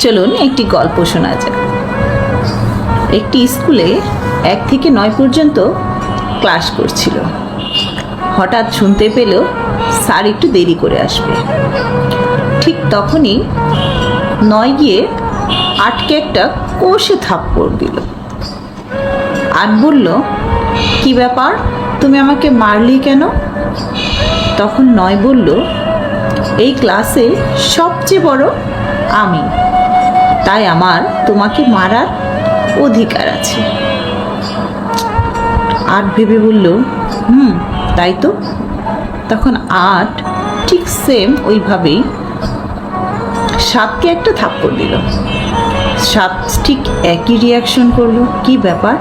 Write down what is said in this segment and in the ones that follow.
চলুন একটি গল্প শোনা যাক। একটি স্কুলে এক থেকে নয় পর্যন্ত ক্লাস করছিল। হঠাৎ শুনতে পেল, স্যার একটু দেরি করে আসবে। ঠিক তখনই নয় গিয়ে আটকে একটা কোষে থাপ্পড় দিল। আট বলল, কি ব্যাপার? তুমি আমাকে মারলি কেন? তখন নয় বলল, এই ক্লাসে সবচেয়ে বড় আমি। তাই আমার তোমাকে মারার অধিকার আছে। আট ভেবে বলল, হুম, তাই তো? তখন আট ঠিক সেম ওইভাবেই সাতকে একটা থাপ্পড় দিল। সাত ঠিক একই রিয়াকশন করল, কি ব্যাপার?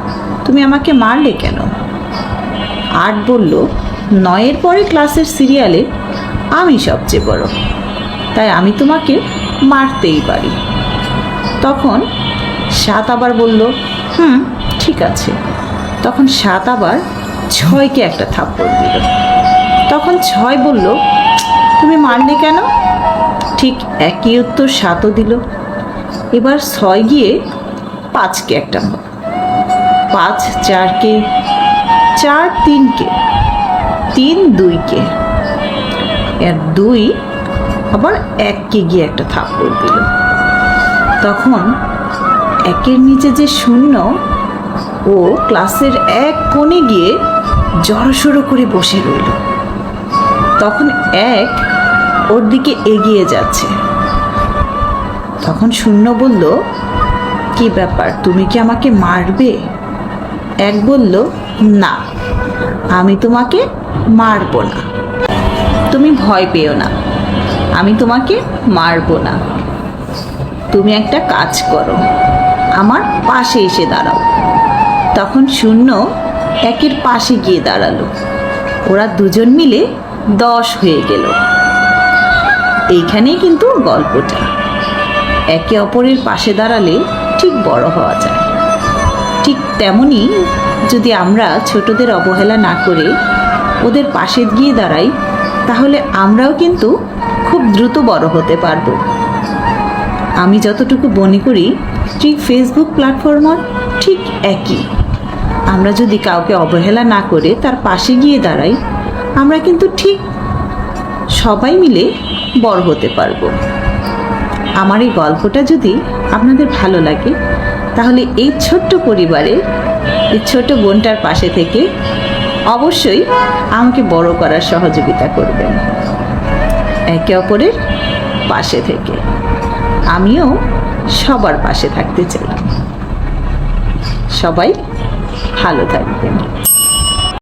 তুমি আমাকে মারলে কেন? আট বলল, নয়ের পরে ক্লাসের সিরিয়ালে আমি সবচেয়ে বড়। তাই আমি তোমাকে মারতেই পারি। তখন সাত আবার বলল, হুম, ঠিক আছে। তখন সাত আবার ছয়কে একটা থাপ্পড় দিল। তখন ছয় বলল, তুমি মারলে কেন? ঠিক একই উত্তর সাতও দিল। এবার ছয় গিয়ে পাঁচকে একটা। পাঁচ, চারকে, চার, তিনকে, তিন, দুইকে। এর দুই আবার এককে গিয়ে একটা থাপ্পড় দিল। তখন একের নিচে যে শূন্য, ও ক্লাসের এক কোণে গিয়ে জড়সড়ো করে বসে রইল। তখন এক ওর দিকে এগিয়ে যাচ্ছে। তখন শূন্য বলল, কি ব্যাপার, তুমি কি আমাকে মারবে? এক বলল, না, আমি তোমাকে মারবো না। তুমি ভয় পেও না, আমি তোমাকে মারবো না। তুমি একটা কাজ করো। আমার পাশে এসে দাঁড়াও। তখন শূন্য একের পাশে গিয়ে দাঁড়াল। ওরা দুজন মিলে দশ হয়ে গেল। এইখানেই কিন্তু গল্পটা। একে অপরের পাশে দাঁড়ালে ঠিক বড় হওয়া যায়। ঠিক তেমনই যদি আমরা ছোটদের অবহেলা না করে ওদের পাশে গিয়ে দাঁড়াই, তাহলে আমরাও কিন্তু খুব দ্রুত বড় হতে পারব। আমি যতটুকু মনে করি, ঠিক ফেসবুক প্ল্যাটফর্মও ঠিক একই। আমরা যদি কাউকে অবহেলা না করে তার পাশে গিয়ে দাঁড়াই, আমরা কিন্তু ঠিক সবাই মিলে বড় হতে পারব। আমার এই গল্পটা যদি আপনাদের ভালো লাগে, তাহলে এই ছোট্ট পরিবারে, এই ছোট বোনটার পাশে থেকে অবশ্যই আমাকে বড় করার সহযোগিতা করবেন। একে অপরের পাশে থেকে। আমিও সবার পাশে থাকতে চাই। সবাই ভালো থাকবেন।